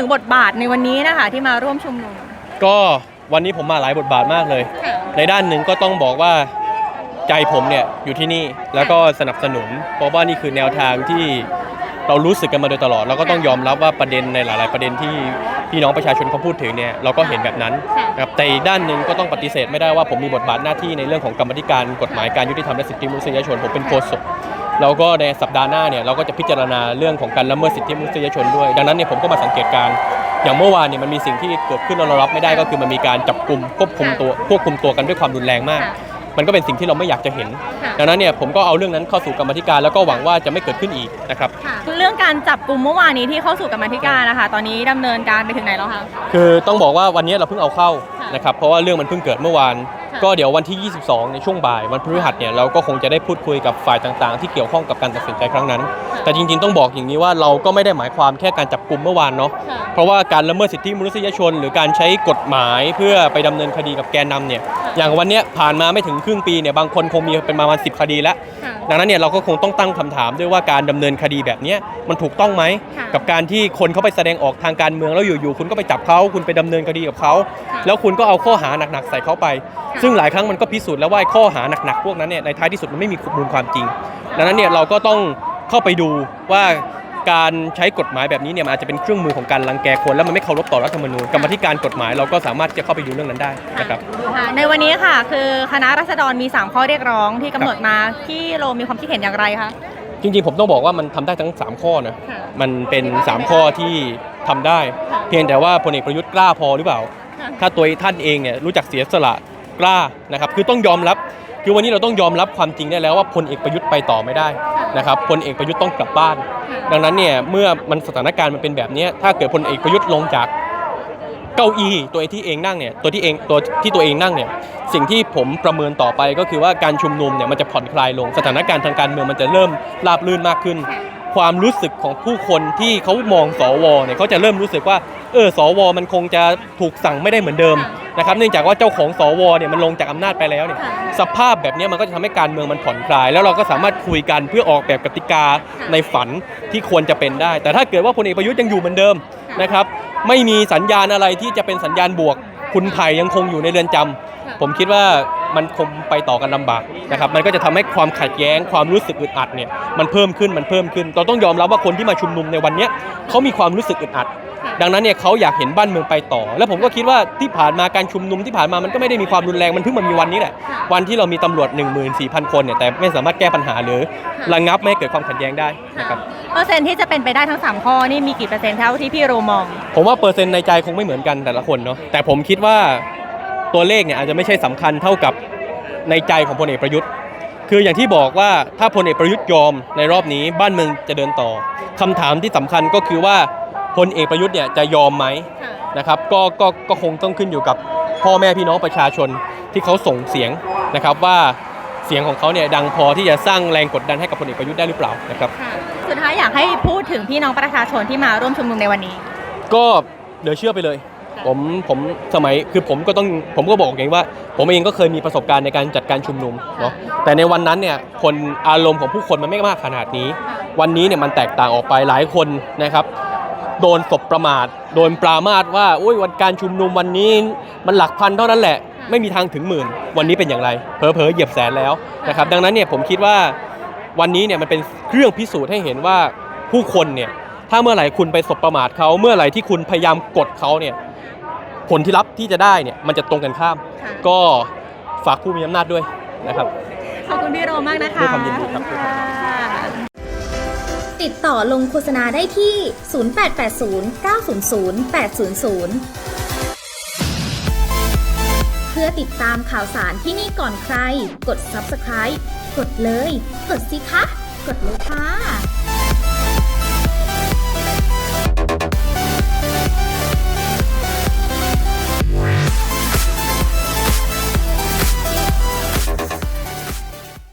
ถึงบทบาทในวันนี้นะคะที่มาร่วมชุมนุม ก็วันนี้ผมมาหลายบทบาทมากเลยค่ะในด้านหนึ่งก็ต้องบอกว่าใจผมเนี่ยอยู่ที่นี่แล้วก็สนับสนุน เพราะว่านี่คือแนวทางที่เรารู้สึกกันมาโดยตลอด แล้วก็ต้องยอมรับว่าประเด็นในหลาย ๆ ประเด็นที่พี่น้องประชาชนเขาพูดถึงเนี่ยเราก็เห็นแบบนั้นค่ะนะครับแต่อีกด้านหนึ่งก็ต้องปฏิเสธไม่ได้ว่าผมมีบทบาทหน้าที่ในเรื่องของกรรมธิการกฎหมายการยุติธรรมและสิทธิมนุษยชนผมเป็นโฆษก แล้วก็ในสัปดาห์หน้าเนี่ยเราก็จะพิจารณาเรื่องของการละเมิดสิทธิมนุษยชนด้วย ดังนั้นเนี่ยผมก็มาสังเกตการณ์อย่างเมื่อวานเนี่ยมันมีสิ่งที่เกิดขึ้นแล้วเรารับไม่ได้ก็คือมันมีการจับกลุ่มควบคุมตัวควบคุมตัวกันด้วยความรุนแรงมากค่ะมันก็เป็นสิ่งที่เราไม่อยากจะเห็นค่ะดังนั้นเนี่ยผมก็เอาเรื่องนั้นเข้าสู่กรรมธิการแล้วก็หวังว่าจะไม่เกิดขึ้นอีกนะครับค่ะเรื่องการจับกลุ่มเมื่อวานนี้ที่เข้าสู่กรรมาธิการนะคะตอนนี้ดำเนินการไปถึงไหนแล้วคะคือต้องบอกว่าวันนี้เราเพิ่งเอาเข้าค่ะนะครับเพราะว่าเรื่องมันเพิ่งเกิดเมื่อวานค่ะ ก็เดี๋ยววันที่ 22 ในช่วงบ่ายวันพฤหัสเนี่ยเราก็คงจะได้พูดคุยกับฝ่ายต่างๆ ที่เกี่ยวข้องกับการตัดสินใจครั้งนั้น แต่จริงๆต้องบอกอย่างนี้ว่าเราก็ไม่ได้หมายความแค่การจับกลุ่มเมื่อวานเนาะค่ะเพราะว่าการละเมิดสิทธิมนุษยชน หรือการใช้กฎหมายเพื่อไปดำเนินคดีกับแกนนำเนี่ย อย่างวันเนี้ยผ่านมาไม่ถึงครึ่งปีเนี่ยบางคนคงมีเป็นประมาณ10 คดีแล้ว ค่ะ ดังนั้นเนี่ยเราก็คงต้องตั้งคำถามด้วยว่าการดำเนินคดีแบบเนี้ยมันถูกต้องไหม ค่ะกับการที่คนเขาไปแสดงออกทางการเมืองแล้วอยู่ๆคุณก็ไปจับเขาคุณไปดำเนินคดีกับเขาค่ะแล้วคุณก็เอาข้อหาหนักๆใส่เขาไปค่ะซึ่งหลายครั้งมันก็พิสูจน์แล้วว่าไอ้ข้อหาหนักๆพวกนั้นเนี่ยในท้ายที่สุดมันไม่มีมูลความจริง ดังนั้นเนี่ยเราก็ต้องเข้าไปดูว่า การใช้กฎหมายแบบนี้เนี่ยมันอาจจะเป็นเครื่องมือของการรังแกคน แล้วมันไม่เคารพต่อรัฐธรรมนูญกรรมธิการกฎหมายเราก็สามารถที่จะเข้าไปดูเรื่องนั้นได้นะครับ ค่ะในวันนี้ค่ะ คือคณะรัษฎรมี 3 ข้อเรียกร้องที่กำหนดมาที่โรมมีความคิดเห็นอย่างไรคะ จริงๆ ผมต้องบอกว่ามันทำได้ทั้ง 3 ข้อนะ ค่ะมันเป็น 3 ข้อที่ทำได้ ค่ะเพียงแต่ว่าพลเอกประยุทธ์กล้าพอหรือเปล่า ค่ะถ้าตัวท่านเองเนี่ยรู้จักเสียสละกล้านะครับ คือต้องยอมรับ คือวันนี้เราต้องยอมรับความจริงได้แล้วว่าพลเอกประยุทธ์ไปต่อไม่ได้นะครับพลเอกประยุทธ์ต้องกลับบ้าน ดังนั้นเนี่ยเมื่อมันสถานการณ์มันเป็นแบบเนี้ยถ้าเกิดพลเอกประยุทธ์ลงจากเก้าอี้ตัวที่เองนั่งเนี่ยตัวที่เองตัวที่ตัวเองนั่งเนี่ยสิ่งที่ผมประเมินต่อไปก็คือว่าการชุมนุมเนี่ยมันจะผ่อนคลายลงสถานการณ์ทางการเมืองมันจะเริ่มราบรื่นมากขึ้น ความรู้สึกของผู้คนที่เขามองสวเนี่ยเขาจะเริ่มรู้สึกว่าเออสวมันคงจะถูกสั่งไม่ได้เหมือนเดิม นะครับเนื่องจากว่าเจ้าของสวเนี่ยมันลงจากอำนาจไปแล้วเนี่ยค่ะสภาพแบบนี้มันก็จะทำให้การเมืองมันผ่อนคลาย แล้วเราก็สามารถคุยกันเพื่อออกแบบกติกาในฝันที่ควรจะเป็นได้ แต่ถ้าเกิดว่าพลเอกประยุทธ์ยังอยู่เหมือนเดิมนะครับไม่มีสัญญาณอะไรที่จะเป็นสัญญาณบวก คุณไผ่ยังคงอยู่ในเรือนจำผมคิดว่า มันคงไปต่อกันลำบากนะครับมันก็จะทำให้ความขัดแย้งความรู้สึกอึดอัดเนี่ยมันเพิ่มขึ้นมันเพิ่มขึ้นเราต้องยอมรับว่าคนที่มาชุมนุมในวันเนี้ยเขามีความรู้สึกอึดอัด ดังนั้นเนี่ยเขาอยากเห็นบ้านเมืองไปต่อ แล้วผมก็คิดว่าที่ผ่านมาการชุมนุมที่ผ่านมามันก็ไม่ได้มีความรุนแรงมันเพิ่งมามีวันนี้แหละวันที่เรามีตำรวจ 14,000 คนเนี่ยแต่ไม่สามารถแก้ปัญหาหรือระงับไม่ให้เกิดความขัดแย้งได้นะครับเปอร์เซ็นต์ที่จะเป็นไปได้ทั้ง 3 ข้อนี่มีกี่เปอร์เซ็นต์เท่าที่พี่โรมอง ผมว่าเปอร์เซ็นต์ในใจคงไม่เหมือนกันแต่ละคนเนาะแต่ผมคิดว่า ตัวเลขเนี่ยอาจจะไม่ใช่สำคัญเท่ากับในใจของพลเอกประยุทธ์ คืออย่างที่บอกว่าถ้าพลเอกประยุทธ์ยอมในรอบนี้บ้านเมืองจะเดินต่อคำถามที่สำคัญก็คือว่าพลเอกประยุทธ์เนี่ยจะยอมไหมนะครับก็ก็ก็คงต้องขึ้นอยู่กับพ่อแม่พี่น้องประชาชนที่เขาส่งเสียงนะครับว่าเสียงของเขาเนี่ยดังพอที่จะสร้างแรงกดดันให้กับพลเอกประยุทธ์ได้หรือเปล่านะครับสุดท้ายอยากให้พูดถึงพี่น้องประชาชนที่มาร่วมชุมนุมในวันนี้ ก็เหลือเชื่อไปเลย ผมผมสมัยคือผมก็ต้องผมก็บอกอย่างนี้ว่า ผมเองก็เคยมีประสบการณ์ในการจัดการชุมนุมเนาะแต่ในวันนั้นเนี่ยคนอารมณ์ของผู้คนมันไม่มากขนาดนี้ วันนี้เนี่ยมันแตกต่างออกไปหลายคนนะครับโดนสบประมาทโดนปรามาสว่าโอ้ยวันการชุมนุมวันนี้มันหลักพันเท่านั้นแหละ ไม่มีทางถึงหมื่น วันนี้เป็นอย่างไรเพอเพอๆเหยียบแสนแล้วนะครับดังนั้นเนี่ยผมคิดว่าวันนี้เนี่ยมันเป็นเครื่องพิสูจน์ให้เห็นว่าผู้คนเนี่ยถ้าเมื่อไหร่คุณไปสบประมาทเขาเมื่อไหร่ที่คุณพยายามกดเขาเนี่ย ผลที่รับที่จะได้เนี่ยมันจะตรงกันข้ามก็ฝากผู้มีอำนาจด้วยนะครับ ขอบคุณพี่โรมากนะคะด้วยความยินดีครับค่ะ ติดต่อลงโฆษณาได้ที่ 0880 900 800 เพื่อติดตามข่าวสารที่นี่ก่อนใคร กด subscribe กดเลย กดสิคะ กดเลยค่ะ